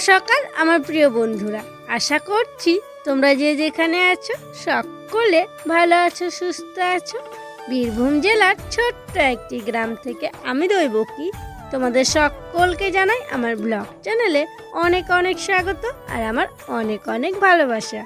সকাল, আমার প্রিয় বন্ধুরা। আশা করছি তোমরা যে যেখানে আছো, সকলে ভালো আছো, সুস্থ আছো। বীরভূম জেলার ছোট্ট একটি গ্রাম থেকে আমি দৈবকী। তোমাদের সকলকে জানাই আমার ব্লগ চ্যানেলে অনেক অনেক স্বাগত আর আমার অনেক অনেক ভালোবাসা।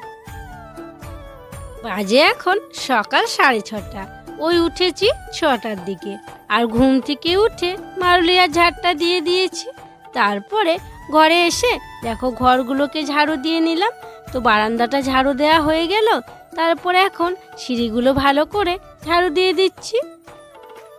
বাজে এখন সকাল সাড়ে ছটা। ওই উঠেছি ছটার দিকে। আর ঘুম থেকে উঠে মারুলিয়া ঝাড়টা দিয়ে দিয়েছি। তারপরে ঘরে এসে দেখো ঘরগুলোকে ঝাড়ু দিয়ে নিলাম। তো বারান্দাটা ঝাড়ু দেওয়া হয়ে গেল। তারপর এখন সিঁড়িগুলো ভালো করে ঝাড়ু দিয়ে দিচ্ছি।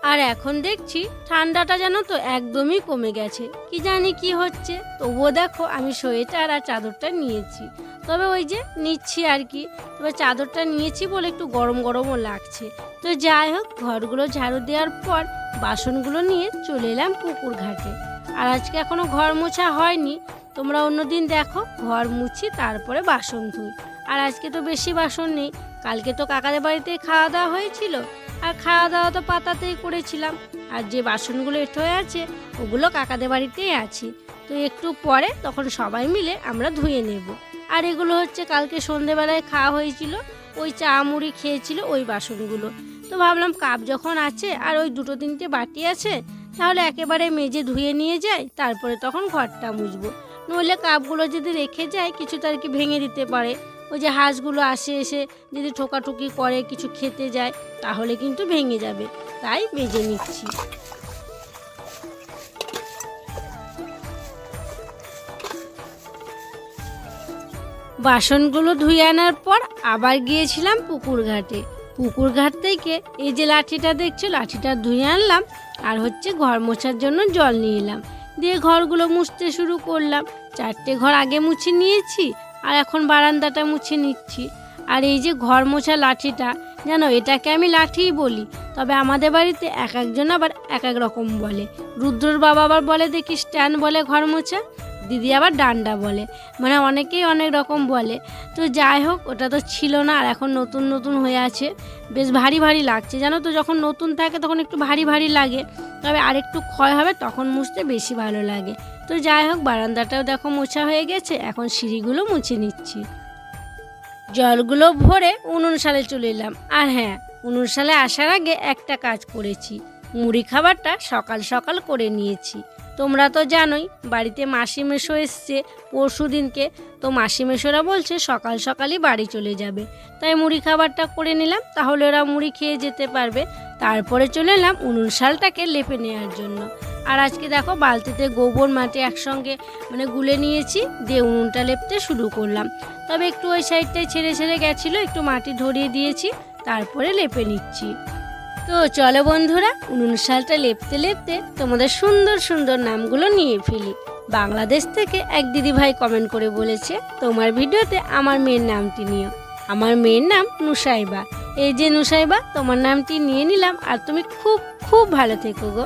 আর এখন দেখছি ঠান্ডাটা যেন তো একদমই কমে গেছে। কি জানি কি হচ্ছে। তবুও দেখো আমি সোয়েটার আর চাদরটা নিয়েছি। তবে ওই যে নিচ্ছি আর কি। তবে চাদরটা নিয়েছি বলে একটু গরম গরমও লাগছে। তো যাই হোক, ঘরগুলো ঝাড়ু দেওয়ার পর বাসনগুলো নিয়ে চলে এলাম পুকুর ঘাটে। আর আজকে এখনও ঘর মোছা হয়নি। তোমরা অন্যদিন দেখো, ঘর মুছি তারপরে বাসন ধুই। আর আজকে তো বেশি বাসন নেই, কালকে তো কাকাদের বাড়িতে খাওয়া দাওয়া হয়েছিল। আর খাওয়া দাওয়া তো পাতাতেই করেছিলাম। আর যে বাসনগুলো এঁটো হয়ে আছে, ওগুলো কাকাদের বাড়িতেই আছে। তো একটু পরে তখন সবাই মিলে আমরা ধুয়ে নেব। আর এগুলো হচ্ছে কালকে সন্ধেবেলায় খাওয়া হয়েছিল, ওই চা মুড়ি খেয়েছিল ওই বাসনগুলো। তো ভাবলাম কাপ যখন আছে, আর ওই দুটো তিনটে বাটি আছে তাহলে একেবারে মেজে ধুয়ে নিয়ে যাই, তারপরে তখন ঘরটা মুছবো। নইলে কাপগুলো যদি রেখে যায় কিছু তার কি ভেঙে দিতে পারে। ওই যে হাঁসগুলো আসে এসে যদি ঠোকাঠুকি করে, কিছু খেতে যায়, তাহলে কিন্তু ভেঙে যাবে। তাই মেজে নিচ্ছি। বাসনগুলো ধুয়ে আনার পর আবার গিয়েছিলাম পুকুর ঘাটে। পুকুর ঘাট থেকে এই যে লাঠিটা দেখছ, লাঠিটা ধুয়ে আনলাম। আর হচ্ছে ঘর মোছার জন্য জল নিয়ে এলাম। দিয়ে ঘরগুলো মুছতে শুরু করলাম। চারটে ঘর আগে মুছে নিয়েছি আর এখন বারান্দাটা মুছে নিচ্ছি। আর এই যে ঘর মোছা লাঠিটা যেন এটাকে আমি লাঠিই বলি। তবে আমাদের বাড়িতে এক একজন আবার এক এক রকম বলে। রুদ্রর বাবা আবার বলে দেখি স্ট্যান্ড বলে ঘর মোছা? দিদি আবার ডান্ডা বলে। মানে অনেকেই অনেক রকম বলে। তো যাই হোক, ওটা তো ছিল না আর এখন নতুন নতুন হয়ে আছে। বেশ ভারী ভারী লাগছে। জানো তো, যখন নতুন থাকে তখন একটু ভারী ভারী লাগে। তবে আরেকটু ক্ষয় হবে তখন মুছতে বেশি ভালো লাগে। তো যাই হোক, বারান্দাটাও দেখো মোছা হয়ে গেছে। এখন সিঁড়িগুলো মুছে নিচ্ছি। জলগুলো ভরে উনুন সালে চলে এলাম। আর হ্যাঁ উনুন সালে আসার আগে একটা কাজ করেছি। মুড়ি খাবারটা সকাল সকাল করে নিয়েছি। তোমরা তো জানোই, বাড়িতে মাসি মেশো এসছে, পরশু দিনকে। তো মাসি মেশোরা বলছে, সকাল সকালই বাড়ি চলে যাবে। তাই মুড়ি খাবারটা করে নিলাম, তাহলে ওরা মুড়ি খেয়ে যেতে পারবে। তারপরে চলে এলাম উনুন শালটাকে লেপে নেওয়ার জন্য। আর আজকে দেখো, বালতিতে গোবর মাটি একসঙ্গে মানে গুলে নিয়েছি, দিয়ে উনুনটা লেপতে শুরু করলাম। তবে একটু ওই সাইডটায় ছেড়ে ছেড়ে গেছিল, একটু মাটি ধরিয়ে দিয়েছি, তারপরে লেপে নিচ্ছি। তো চলো বন্ধুরা, উনুন শালটা লেপতে লেপতে তোমাদের সুন্দর সুন্দর নামগুলো নিয়ে ফেলি। বাংলাদেশ থেকে এক দিদিভাই কমেন্ট করে বলেছে, তোমার ভিডিওতে আমার মেয়ের নামটি নিও। আমার মেয়ের নাম নুসাইবা। এই যে নুসাইবা, তোমার নামটি নিয়ে নিলাম আর তুমি খুব খুব ভালো থেকো গো।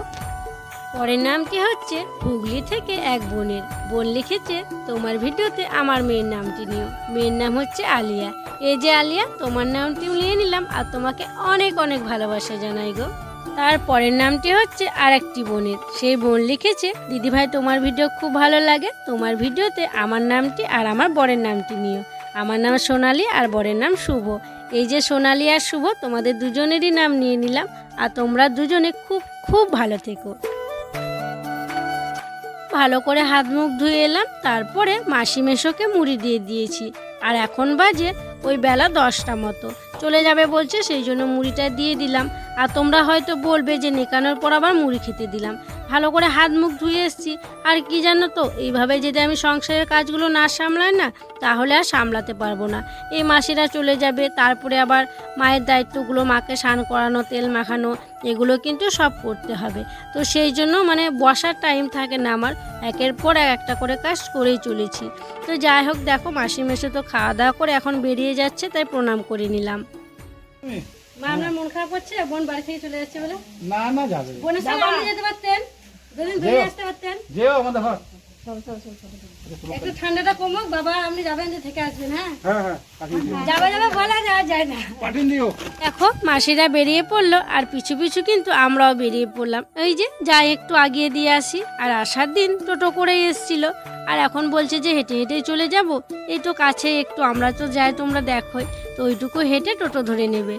পরের নামটি হচ্ছে? হুগলি থেকে এক বোনের। বোন লিখেছে, তোমার ভিডিওতে আমার মেয়ের নামটি নিও। মেয়ের নাম হচ্ছে আলিয়া। এই যে আলিয়া, তোমার নামটি নিয়ে নিলাম আর তোমাকে অনেক অনেক ভালোবাসা জানাই গো। তার পরের নামটি হচ্ছে আর একটি বোনের। সেই বোন লিখেছে, দিদিভাই, তোমার ভিডিও খুব ভালো লাগে। তোমার ভিডিওতে আমার নামটি আর আমার বরের নামটি নিও। আমার নাম সোনালি আর বরের নাম শুভ। এই যে সোনালি আর শুভ, তোমাদের দুজনেরই নাম নিয়ে নিলাম। আর তোমরা দুজনে খুব খুব ভালো থেকো। ভালো করে হাত মুখ ধুয়ে এলাম, তারপরে মাসি মেশোকে মুড়ি দিয়ে দিয়েছি। আর এখন বাজে ওই বেলা দশটা মতো। চলে যাবে বলছে, সেই জন্য মুড়িটা দিয়ে দিলাম। আর তোমরা হয়তো বলবে যে নেকানোর পর আবার মুড়ি খেতে দিলাম। ভালো করে হাত মুখ ধুয়ে এসছি। আর কি জানো তো, এইভাবে যদি আমি সংসারের কাজগুলো না সামলাই না, তাহলে আর সামলাতে পারব না। এই মাসিরা চলে যাবে, তারপরে আবার মায়ের দায়িত্বগুলো মাকে স্নান করানো, তেল মাখানো, এগুলো কিন্তু সব করতে হবে। তো সেই জন্য মানে বসার টাইম থাকে না আমার, একের পর এক একটা করে কাজ করেই চলেছি। তো যাই হোক, দেখো মাসি মেশো তো খাওয়া দাওয়া করে এখন বেরিয়ে যাচ্ছে, তাই প্রণাম করে নিলাম। মা আপনার মন খারাপ হচ্ছে? বোন বাড়ি থেকে চলে যাচ্ছে বলে? না না যাবে। বোনের আপনি যেতে পারতেন? দুদিন আসতে পারতেন? যেও আমাদের ঘর। চলো চলো চলো চলো চলো। একটু ঠান্ডাটা কমুক বাবা আপনি যাবেন যে থেকে আসবেন হ্যাঁ? হ্যাঁ হ্যাঁ পাঠিয়ে দিও। যাবে যাবে বলা যাওয়া যায় না। দেখো মাসিরা বেরিয়ে পড়ল আর পিছু পিছু কিন্তু আমরাও বেরিয়ে পড়লাম। ওই যে যাই একটু আগিয়ে দিয়ে আসি। আর আসার দিন টোটো করেই এসছিল। আর এখন বলছে যে হেঁটে হেঁটে চলে যাব। এই তো কাছে একটু আমরা তো যাই তোমরা দেখোই। তো ওইটুকু হেঁটে টোটো ধরে নেবে।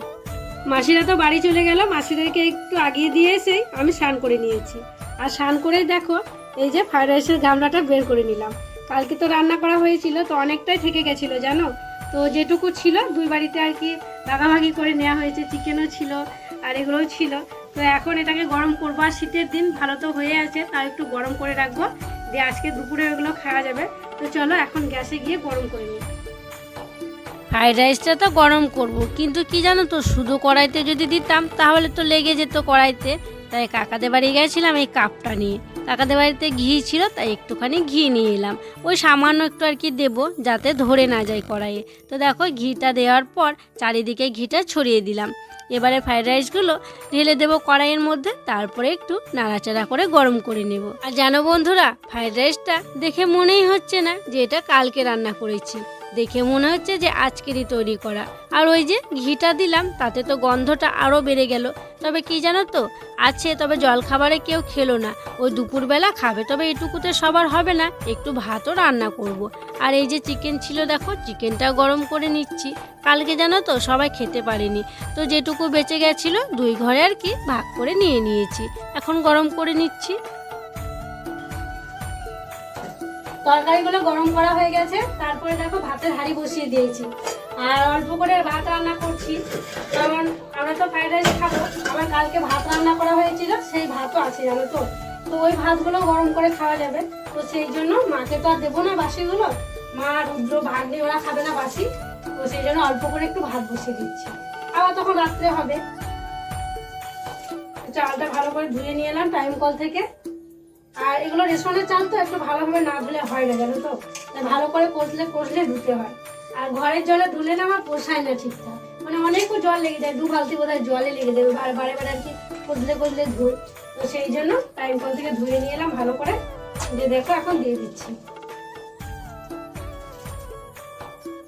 মাসিরা তো বাড়ি চলে গেল, মাসিদেরকে একটু আগিয়ে দিয়ে এসেই আমি স্নান করে নিয়েছি। আর স্নান করেই দেখো, এই যে ফ্রাইড রাইসের গামলাটা বের করে নিলাম। কালকে তো রান্না করা হয়েছিল, তো অনেকটাই থেকে গেছিল, জানো? তো যেটুকু ছিল, দুই বাড়িতে আর কি ভাগাভাগি করে নেওয়া হয়েছে, চিকেনও ছিল, আর এগুলোও ছিল। তো এখন এটাকে গরম করব, আর শীতের দিন ভালো তো হয়ে আছে তাই একটু গরম করে রাখব। দিয়ে আজকে দুপুরে ওগুলো খাওয়া যাবে। তো চলো, এখন গ্যাসে গিয়ে গরম করে নিই। ফ্রাইড রাইসটা তো গরম করব, কিন্তু কি জানো তো, শুধু কড়াইতে যদি দিতাম, তাহলে তো লেগে যেত কড়াইতে। তাই কাকাদের বাড়ি গেছিলাম এই কাপটা নিয়ে। কাকাদের বাড়িতে ঘি ছিল, তাই একটুখানি ঘি নিয়ে এলাম। ওই সামান্য একটু আর কি দেবো, যাতে ধরে না যায় কড়াইয়ে। তো দেখো, ঘিটা দেওয়ার পর চারিদিকে ঘিটা ছড়িয়ে দিলাম। এবারে ফ্রাইড রাইসগুলো ঢেলে দেবো কড়াইয়ের মধ্যে, তারপরে একটু নাড়াচাড়া করে গরম করে নেব। আর জানো বন্ধুরা, ফ্রাইড রাইসটা দেখে মনেই হচ্ছে না যে এটা কালকে রান্না করেছি। দেখে মনে হচ্ছে যে আজকেরই তৈরি করা। আর ওই যে ঘিটা দিলাম, তাতে তো গন্ধটা আরও বেড়ে গেল। তবে কি জানো তো, আছে, তবে জলখাবারে কেউ খেলো না। ওই দুপুরবেলা খাবে, তবে এটুকুতে সবার হবে না, একটু ভাতও রান্না করব। আর এই যে চিকেন ছিল, দেখো, চিকেনটা গরম করে নিচ্ছি। কালকে জানো তো, সবাই খেতে পারেনি। তো যেটুকু বেঁচে গেছিল, দুই ঘরে আর কি ভাগ করে নিয়ে নিয়েছি। এখন গরম করে নিচ্ছি। তরকারিগুলো গরম করা হয়ে গেছে। তারপরে দেখো ভাতের হাঁড়ি বসিয়ে দিয়েছি। আর অল্প করে ভাত রান্না করছি। কারণ আমরা তো ফ্রাইড রাইস খাব। আমার কালকে ভাত রান্না করা হয়েছিল, সেই ভাতও আছে, জানো তো? তো ওই ভাতগুলো গরম করে খাওয়া যাবে। তো সেই জন্য মাকে তো আর দেবো না বাসিগুলো। মা, রুদ্র, ভাগ্নি, ওরা খাবে না বাসি। তো সেই জন্য অল্প করে একটু ভাত বসিয়ে দিচ্ছি। আবার তখন রাত্রে হবে। চালটা ভালো করে ধুয়ে নিয়ে এলাম টাইম কল থেকে। আর এগুলো রেশনের চাল তো একটু ভালোভাবে না ধুলে হয় না, জানো তো? ভালো করে কষলে কষলে ধুতে হয়। আর ঘরের জলে ধুলে না আমার পোষায় না ঠিকঠাক। মানে অনেকও জল লেগে যায়, দু বালতি বোধ হয় জলে লেগে যাবে বার বারে বারে আর কি কষলে কষলে ধুই। তো সেই জন্য টাইম কল থেকে ধুয়ে নিয়ে এলাম, ভালো করে। দিয়ে দেখো, এখন দিয়ে দিচ্ছি।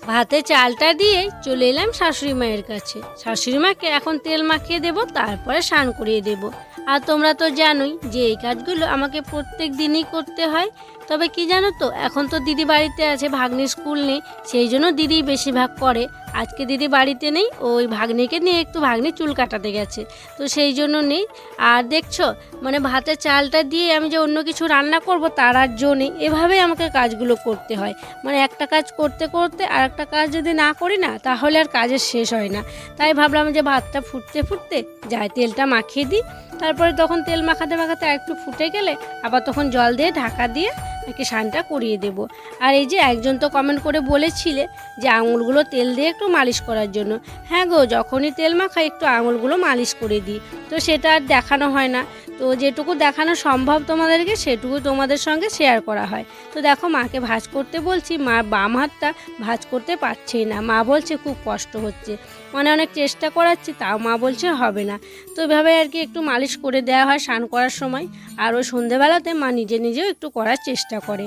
ভাতে চালটা দিয়ে চলে এলাম শাশুড়ি মায়ের কাছে। শাশুড়ি মাকে এখন তেল মাখিয়ে দেব, তারপরে স্নান করিয়ে দেব। আর তোমরা তো জানোই যে এই কাজগুলো আমাকে প্রত্যেক দিনই করতে হয়। তবে কি জানো তো, এখন তো দিদি বাড়িতে আছে ভাগ্নি স্কুল নেই, সেই জন্য দিদি বেশিরভাগ করে। আজকে দিদি বাড়িতে নেই, ওই ভাগ্নিকে নিয়ে একটু ভাগ্নি চুল কাটাতে গেছে, তো সেই জন্য নেই। আর দেখছ মানে ভাতের চালটা দিয়ে আমি যে অন্য কিছু রান্না করব, তার আর জো নেই। এভাবেই আমাকে কাজগুলো করতে হয়। মানে একটা কাজ করতে করতে আর একটা কাজ যদি না করি না, তাহলে আর কাজের শেষ হয় না। তাই ভাবলাম যে ভাতটা ফুটতে ফুটতে যায় তেলটা মাখিয়ে দিই। তারপরে তখন তেল মাখাতে মাখাতে একটু ফুটে গেলে, আবার তখন জল দিয়ে ঢাকা দিয়ে নাকি স্নানটা করিয়ে দেব। আর এই যে একজন তো কমেন্ট করে বলেছিলে যে আঙুলগুলো তেল দিয়ে একটু মালিশ করার জন্য। হ্যাঁ গো, যখনই তেল মাখাই একটু আঙুলগুলো মালিশ করে দিই। তো সেটা আর দেখানো হয় না। তো যেটুকু দেখানো সম্ভব তোমাদেরকে, সেটুকু তোমাদের সঙ্গে শেয়ার করা হয়। তো দেখো, মাকে ভাজ করতে বলছি, মা বাম হাতটা ভাজ করতে পারছেই না। মা বলছে, খুব কষ্ট হচ্ছে। মানে অনেক চেষ্টা করাচ্ছি, তাও মা বলছে হবে না। তো এভাবে আর কি একটু মালিশ করে দেওয়া হয় স্নান করার সময়। আর ওই সন্ধেবেলাতে মা নিজে নিজেও একটু করার চেষ্টা করে।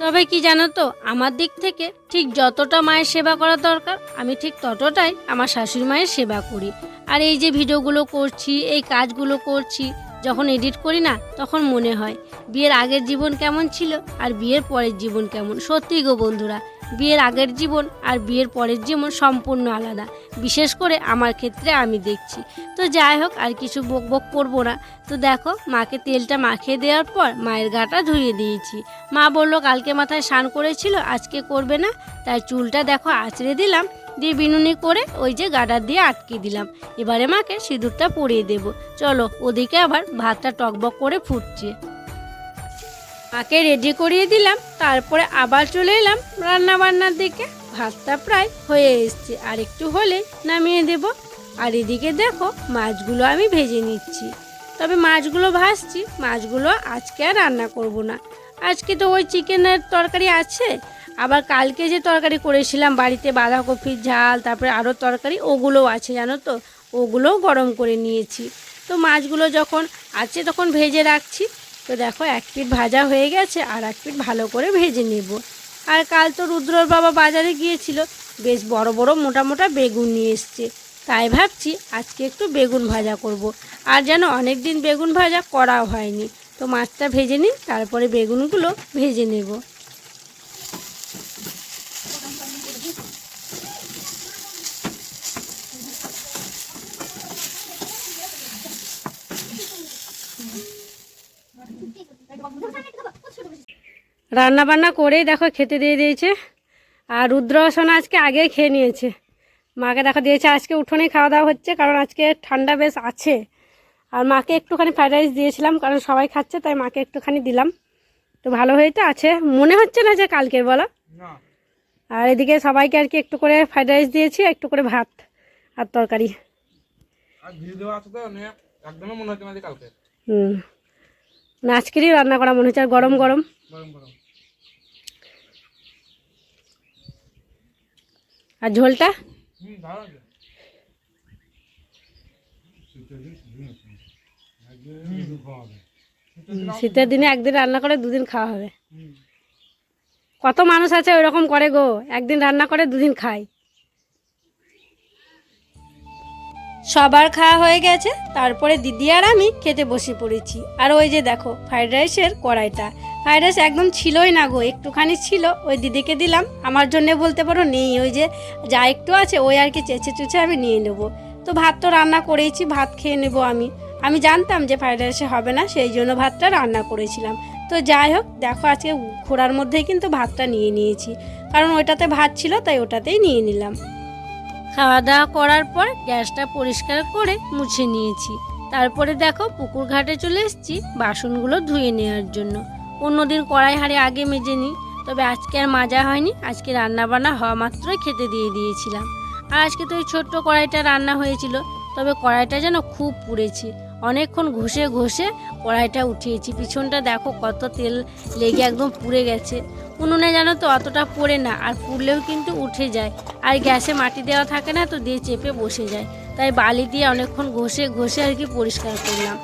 তবে কি জানো তো, আমার দিক থেকে ঠিক যতটা মায়ের সেবা করা দরকার, আমি ঠিক ততটাই আমার শাশুড়ি মায়ের সেবা করি। আর এই যে ভিডিওগুলো করছি, এই কাজগুলো করছি, যখন এডিট করি না, তখন মনে হয়, বিয়ের আগের জীবন কেমন ছিল, আর বিয়ের পরের জীবন কেমন? সত্যি গো বন্ধুরা বিয়ের আগের জীবন আর বিয়ের পরের জীবন সম্পূর্ণ আলাদা। বিশেষ করে আমার ক্ষেত্রে আমি দেখছি। তো যাই হোক, আর কিছু বক বক করব না। তো দেখো, মাকে তেলটা মাখিয়ে দেওয়ার পর মায়ের গাটা ধুয়ে দিয়েছি। মা বলল, কালকে মাথায় স্নান করেছিল, আজকে করবে না। তাই চুলটা দেখো আঁচড়ে দিলাম, দিয়ে বিনুনি করে ওই যে গাডার দিয়ে আটকে দিলাম। এবারে মাকে সিঁদুরটা পরিয়ে দেব। চলো, ওদিকে আবার ভাতটা টকবক করে ফুটছে। মাকে রেডি করিয়ে দিলাম, তারপরে আবার চলে এলাম রান্না বান্নার দিকে। ভাতটা প্রায় হয়ে এসছে, আর একটু হলে নামিয়ে দেব। আর এদিকে দেখো, মাছগুলো আমি ভেজে নিচ্ছি। তবে মাছগুলো ভাজছি, মাছগুলো আজকে আর রান্না করব না। আজকে তো ওই চিকেনের তরকারি আছে, আবার কালকে যে তরকারি করেছিলাম, বাড়িতে বাঁধাকপির ঝাল, তারপরে আরও তরকারি, ওগুলোও আছে, জানো তো? ওগুলোও গরম করে নিয়েছি। তো মাছগুলো যখন আছে, তখন ভেজে রাখছি। তো দেখো, এক পিঠ ভাজা হয়ে গেছে আর এক পিঠ ভালো করে ভেজে নেব। আর কাল তো রুদ্রর বাবা বাজারে গিয়েছিল, বেশ বড় বড় মোটা মোটা বেগুন নিয়ে এসছে। তাই ভাবছি আজকে একটু বেগুন ভাজা করব। আর যেন অনেক দিন বেগুন ভাজা করাও হয়নি। তো মাছটা ভেজে নিন তারপরে বেগুনগুলো ভেজে নেব। রান্না বান্না করেই দেখো খেতে দিয়ে দিয়েছে। আর রুদ্র সোনা আজকে আগেই খেয়ে নিয়েছে। মাকে দেখো দিয়েছে আজকে উঠোনে খাওয়া দাওয়া হচ্ছে কারণ আজকে ঠান্ডা বেশ আছে। আর মাকে একটুখানি ফ্রাইড রাইস দিয়েছিলাম কারণ সবাই খাচ্ছে তাই মাকে একটুখানি দিলাম। তো ভালো হয়ে তো আছে। মনে হচ্ছে না যে কালকের বলো? আর এদিকে সবাইকে আর কি একটু করে ফ্রাইড রাইস দিয়েছি একটু করে ভাত আর তরকারি। হুম। না আজকেরই রান্না করা মনে হচ্ছে আর গরম গরম। গরম গরম। আর ঝোলটা? শীতের দিনে একদিন রান্না করে, দুদিন খাওয়া হবে। কত মানুষ আছে ওই রকম করে গো? একদিন রান্না করে, দুদিন খায়। সবার খাওয়া হয়ে গেছে, তারপরে দিদি আর আমি খেতে বসে পড়েছি। আর ওই যে দেখো, ফ্রাইড রাইসের কড়াইটা। ফ্রাইড রাইস একদম ছিলই না গো, একটুখানি ছিল, ওই দিদিকে দিলাম। আমার জন্য বলতে পারো নেই, ওই যে যা একটু আছে, ওই আর কি চেঁচে চুচে আমি নিয়ে নেব। তো ভাত তো রান্না করেইছি, ভাত খেয়ে নেব আমি। আমি জানতাম যে ফ্রাইড রাইসে হবে না, সেই জন্য ভাতটা রান্না করেছিলাম। তো যাই হোক, দেখো আজকে ঘোড়ার মধ্যেই কিন্তু ভাতটা নিয়ে নিয়েছি। কারণ ওইটাতে ভাত ছিল, তাই ওটাতেই নিয়ে নিলাম। খাওয়া দাওয়া করার পর গ্যাসটা পরিষ্কার করে মুছে নিয়েছি। তারপরে দেখো পুকুর ঘাটে চলে এসেছি বাসনগুলো ধুয়ে নেওয়ার জন্য। অন্যদিন কড়াই হাড়ে আগে মেজে নিই তবে আজকে আর মাজা হয়নি। আজকে রান্না বান্না হওয়া মাত্রই খেতে দিয়ে দিয়েছিলাম। আর আজকে তো ওই ছোট্ট কড়াইটা রান্না হয়েছিল, তবে কড়াইটা যেন খুব পুড়েছে। অনেকক্ষণ ঘষে ঘষে কড়াইটা উঠিয়েছি। পিছনটা দেখো কত তেল লেগে একদম পুড়ে গেছে। উনুনে জানো তো অতটা পড়ে না, আর পুড়লেও কিন্তু উঠে যায়। আর গ্যাসে মাটি দেওয়া থাকে না তো দিয়ে চেপে বসে যায়। তাই বালি দিয়ে অনেকক্ষণ ঘষে ঘষে আর কি পরিষ্কার করলাম।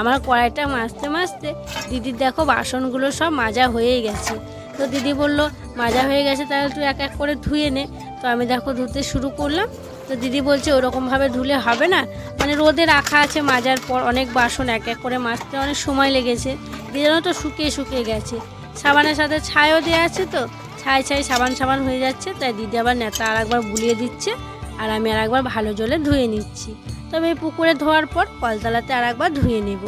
আমার কড়াইটা মাজতে মাজতে দিদির দেখো বাসনগুলো সব মাজা হয়েই গেছে। তো দিদি বলল, মাজা হয়ে গেছে তাহলে তুই এক এক করে ধুয়ে নে। তো আমি দেখো ধুতে শুরু করলাম। তো দিদি বলছে ওরকমভাবে ধুলে হবে না। মানে রোদে রাখা আছে মাজার পর অনেক বাসন, এক এক করে মাজতে অনেক সময় লেগেছে। দিয়ে জানো তো শুকিয়ে শুকিয়ে গেছে। সাবানের সাথে ছাইও দেওয়া আছে তো, ছাই ছাই সাবান সাবান হয়ে যাচ্ছে, তাই দিদি আবার নেতা আর একবার বুলিয়ে দিচ্ছে আর আমি আর একবার ভালো জলে ধুয়ে নিচ্ছি। তবে এই পুকুরে ধোয়ার পর কলতলাতে আর একবার ধুয়ে নেব।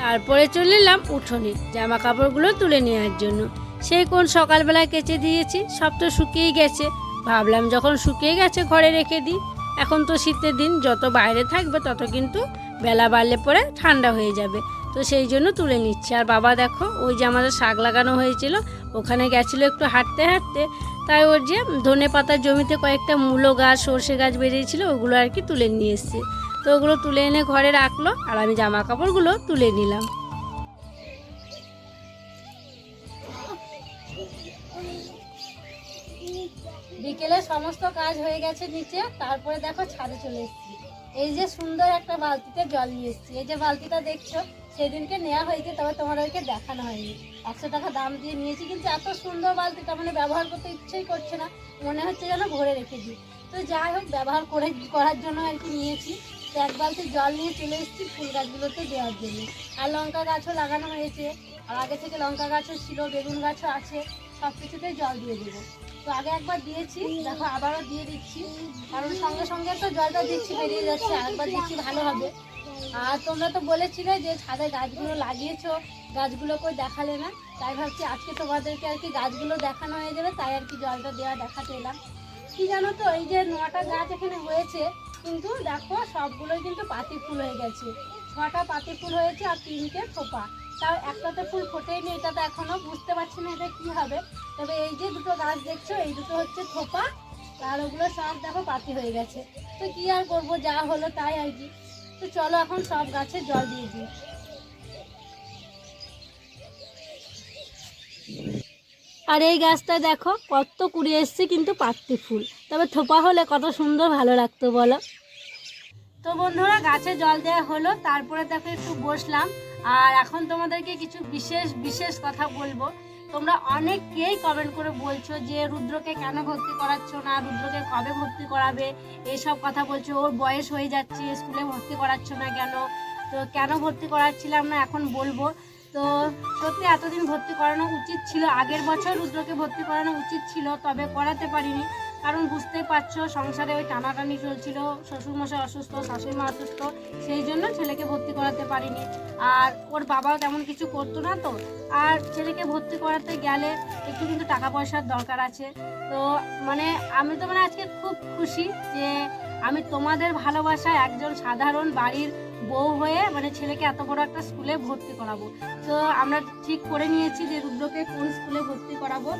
তারপরে চলে এলাম উঠোনে জামা কাপড়গুলো তুলে নেওয়ার জন্য। সেই কোন সকালবেলা কেচে দিয়েছি, সব তো শুকিয়েই গেছে। ভাবলাম যখন শুকিয়ে গেছে, ঘরে রেখে দিই। এখন তো শীতের দিন, যত বাইরে থাকবে, তত কিন্তু বেলা বাড়লে পরে ঠান্ডা হয়ে যাবে। তো সেই জন্য তুলে নিচ্ছি। আর বাবা দেখো, ওই যে আমাদের শাক লাগানো হয়েছিল, ওখানে গেছিল একটু হাঁটতে হাঁটতে। তাই ওর যে ধনে পাতার জমিতে কয়েকটা মূলো গাছ, সর্ষে গাছ বেরিয়েছিল, ওগুলো আর কি তুলে নিয়ে এসছে। তো ওগুলো তুলে এনে ঘরে রাখল, আর আমি জামা কাপড়গুলো তুলে নিলাম। বিকেলে সমস্ত কাজ হয়ে গেছে নিচে, তারপরে দেখো ছাদে চলে এসেছি। এই যে সুন্দর একটা বালতিতে জল নিয়ে এসেছি। এই যে বালতিটা দেখছ, সেদিনকে নেওয়া হয়েছে, তবে তোমাদেরকে দেখানো হয়নি। একশো টাকা দাম দিয়ে নিয়েছি, কিন্তু এত সুন্দর বালতিটা মানে ব্যবহার করতে ইচ্ছেই করছে না। মনে হচ্ছে যেন ভরে রেখে দিই। তো যাই হোক, ব্যবহার করে, করার জন্য আর কি নিয়েছি। তো এক বালতি জল নিয়ে চলে এসেছি ফুল গাছগুলোতে দেওয়ার জন্য। আর লঙ্কা গাছও লাগানো হয়েছে। আর আগে থেকে লঙ্কা গাছও ছিল, বেগুন গাছও আছে সব কিছুতেই জল দিয়ে দেবো। তো আগে একবার দিয়েছি, দেখো আবারও দিয়ে দিচ্ছি। কারণ সঙ্গে সঙ্গে তো জলটা দিচ্ছি বেরিয়ে যাচ্ছে আরেকবার দিচ্ছি ভালো হবে। আর তোমরা তো বলেছিলে যে ছাদে গাছগুলো লাগিয়েছো, গাছগুলো দেখালে না? তাই ভাবছি আজকে তোমাদেরকে আর কি গাছগুলো দেখানো হয়ে যাবে, তাই আর কি জলটা দেওয়া দেখাতে এলাম। কি জানো তো, এই যে নটা গাছ এখানে হয়েছে, কিন্তু দেখো সবগুলোই কিন্তু পাতি ফুল হয়ে গেছে। ছটা পাতি ফুল হয়েছে আর তিনটে থোপা তাও একটাতে ফুল ফোটেনি এটাতে এখনও বুঝতে পারছি না এটা কি হবে। তবে এই যে দুটো গাছ দেখছ, এই দুটো হচ্ছে থোপা, আর ওগুলো সব দেখো পাতি হয়ে গেছে। তো কি আর করব, যা হলো তাই আর কি। তো চলো এখন সব গাছে জল দিয়ে দিই। আর এই গাছটা দেখো, কত কুড়ি এসছে কিন্তু পাত্তি ফুল। তবে থোপা হলে কত সুন্দর ভালো লাগতো, বলো। তো বন্ধুরা, গাছে জল দেওয়া হলো, তারপরে দেখো একটু বসলাম। আর এখন তোমাদেরকে কিছু বিশেষ বিশেষ কথা বলব। তোমরা অনেককেই কমেন্ট করে বলছো যে, রুদ্রকে কেন ভর্তি করাচ্ছ না? রুদ্রকে কবে ভর্তি করাবে? এইসব কথা বলছো, ওর বয়স হয়ে যাচ্ছে, স্কুলে ভর্তি করাচ্ছ না কেন? তো কেন ভর্তি করাচ্ছিলাম না এখন বলব। তো সত্যি এতদিন ভর্তি করানো উচিত ছিল। আগের বছর রুদ্রকে ভর্তি করানো উচিত ছিল, তবে করাতে পারিনি। কারণ বুঝতেই পারছ, সংসারে ওই টানাটানি চলছিল, শ্বশুরমশাই অসুস্থ, শাশুড়িমা অসুস্থ, সেই জন্য ছেলেকে ভর্তি করাতে পারিনি। আর ওর বাবাও তেমন কিছু করতো না তো, আর ছেলেকে ভর্তি করাতে গেলে একটু কিন্তু টাকা পয়সার দরকার আছে। তো মানে আমি তো মানে আজকে খুব খুশি যে আমি তোমাদের ভালোবাসায় একজন সাধারণ বাড়ির বউ হয়ে মানে ছেলেকে এত বড় একটা স্কুলে ভর্তি করাবো। তো আমরা ঠিক করে নিয়েছি যে রুদ্রকে কোন স্কুলে ভর্তি করাবো।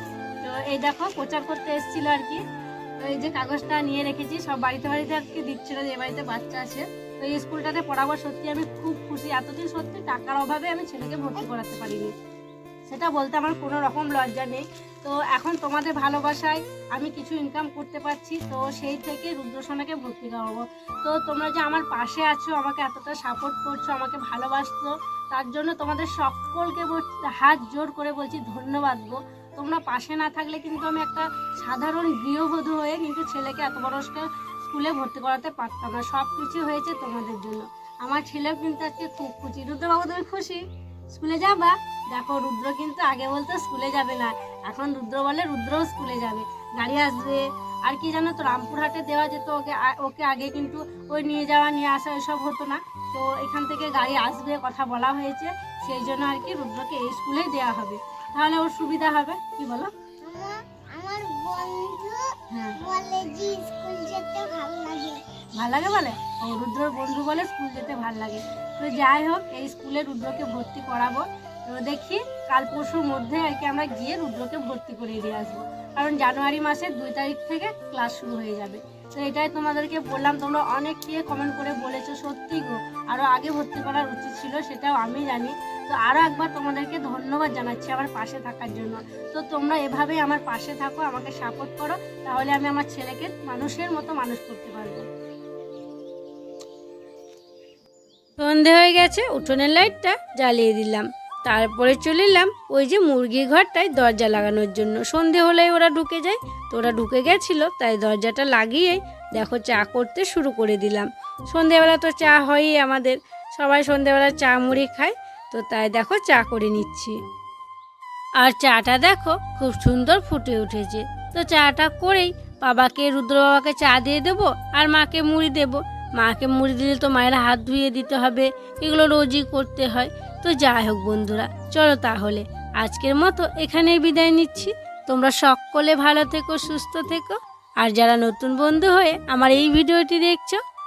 তো এই দেখো, প্রচার করতে এসেছিল আর কি। এই যে কাগজটা নিয়ে রেখেছি, সব বাড়িতে বাড়িতে আর কি দিচ্ছিল যে বাড়িতে বাচ্চা আছে। তো এই স্কুলটাতে পড়াবো সত্যি আমি খুব খুশি। এতদিন সত্যি টাকার অভাবে আমি ছেলেকে ভর্তি করাতে পারিনি। সেটা বলতে আমার কোনো রকম লজ্জা নেই। তো এখন তোমাদের ভালোবাসায় আমি কিছু ইনকাম করতে পারছি, তো সেই থেকে রুদ্রসোনাকে ভর্তি করাবো। তো তোমরা যে আমার পাশে আছো, আমাকে এতটা সাপোর্ট করছ, আমাকে ভালোবাসছো, তার জন্য তোমাদের সকলকে হাত জোর করে বলছি ধন্যবাদ গো। তোমরা পাশে না থাকলে কিন্তু আমি একটা সাধারণ গৃহবধূ হয়ে কিন্তু ছেলেকে এত বড় স্কুলে- ভর্তি করাতে পারতাম না। সব কিছু হয়েছে তোমাদের জন্য। আমার ছেলেও কিন্তু আজকে খুব খুশি। রুদ্রবাবু, তুমি খুশি? স্কুলে যাবা? দেখো, রুদ্র কিন্তু আগে বলতো স্কুলে যাবে না। এখন রুদ্র বলে রুদ্রও স্কুলে যাবে। গাড়ি আসবে। আর কি জানো তো, রামপুরহাটে দেওয়া যেত ওকে ওকে আগে কিন্তু ওই নিয়ে যাওয়া, নিয়ে আসা এসব হতো না। তো এখান থেকে গাড়ি আসবে, কথা বলা হয়েছে। সেই জন্য আর কি রুদ্রকে এই স্কুলেই দেওয়া হবে। তাহলে ওর সুবিধা হবে? কি বলো? আমার আমার বন্ধু হ্যাঁ। বলে যে স্কুল যেতে ভালো লাগে। ভালো লাগে বলে? ও রুদ্রর বন্ধু বলে স্কুল যেতে ভালো লাগে। তো যাই হোক এই স্কুলে রুদ্রকে ভর্তি করাবো। তো দেখি কাল পরশুর মধ্যে আর কি আমরা গিয়ে রুদ্রকে ভর্তি করিয়ে দিয়ে আসব। কারণ জানুয়ারি মাসের দুই তারিখ থেকে ক্লাস শুরু হয়ে যাবে। তো এটাই তোমাদেরকে বললাম তোমরা অনেক কে কমেন্ট করে বলেছ সত্যি গো। আরও আগে ভর্তি করার উচিত ছিল সেটাও আমি জানি। তো আরও একবার তোমাদেরকে ধন্যবাদ জানাচ্ছি আমার পাশে থাকার জন্য। তো তোমরা এভাবেই আমার পাশে থাকো, আমাকে সাপোর্ট করো, তাহলে আমি আমার ছেলেকে মানুষের মতো মানুষ করতে পারব। সন্ধে হয়ে গেছে, উঠোনের লাইটটা জ্বালিয়ে দিলাম। তারপরে চলে এলাম ওই যে মুরগির ঘরটায় দরজা লাগানোর জন্য। সন্ধে হলেই ওরা ঢুকে যায়। তো ওরা ঢুকে গেছিল, তাই দরজাটা লাগিয়েই দেখো চা করতে শুরু করে দিলাম। সন্ধেবেলা তো চা হয়ই আমাদের। সবাই সন্ধেবেলা চা মুড়ি খায়। তো তাই দেখো চা করে নিচ্ছি। আর চাটা দেখো খুব সুন্দর ফুটে উঠেছে। তো চাটা করেই বাবাকে রুদ্র বাবাকে চা দিয়ে দেবো আর মাকে মুড়ি দেবো। মাকে মুড়ি দিলে তো মায়ের হাত ধুয়ে দিতে হবে, এগুলো রোজই করতে হয়। তো যাই হোক বন্ধুরা, চলো তাহলে আজকের মতো এখানেই বিদায় নিচ্ছি। তোমরা সকলে ভালো থেকো, সুস্থ থেকো। আর যারা নতুন বন্ধু হয়ে আমার এই ভিডিওটি দেখছ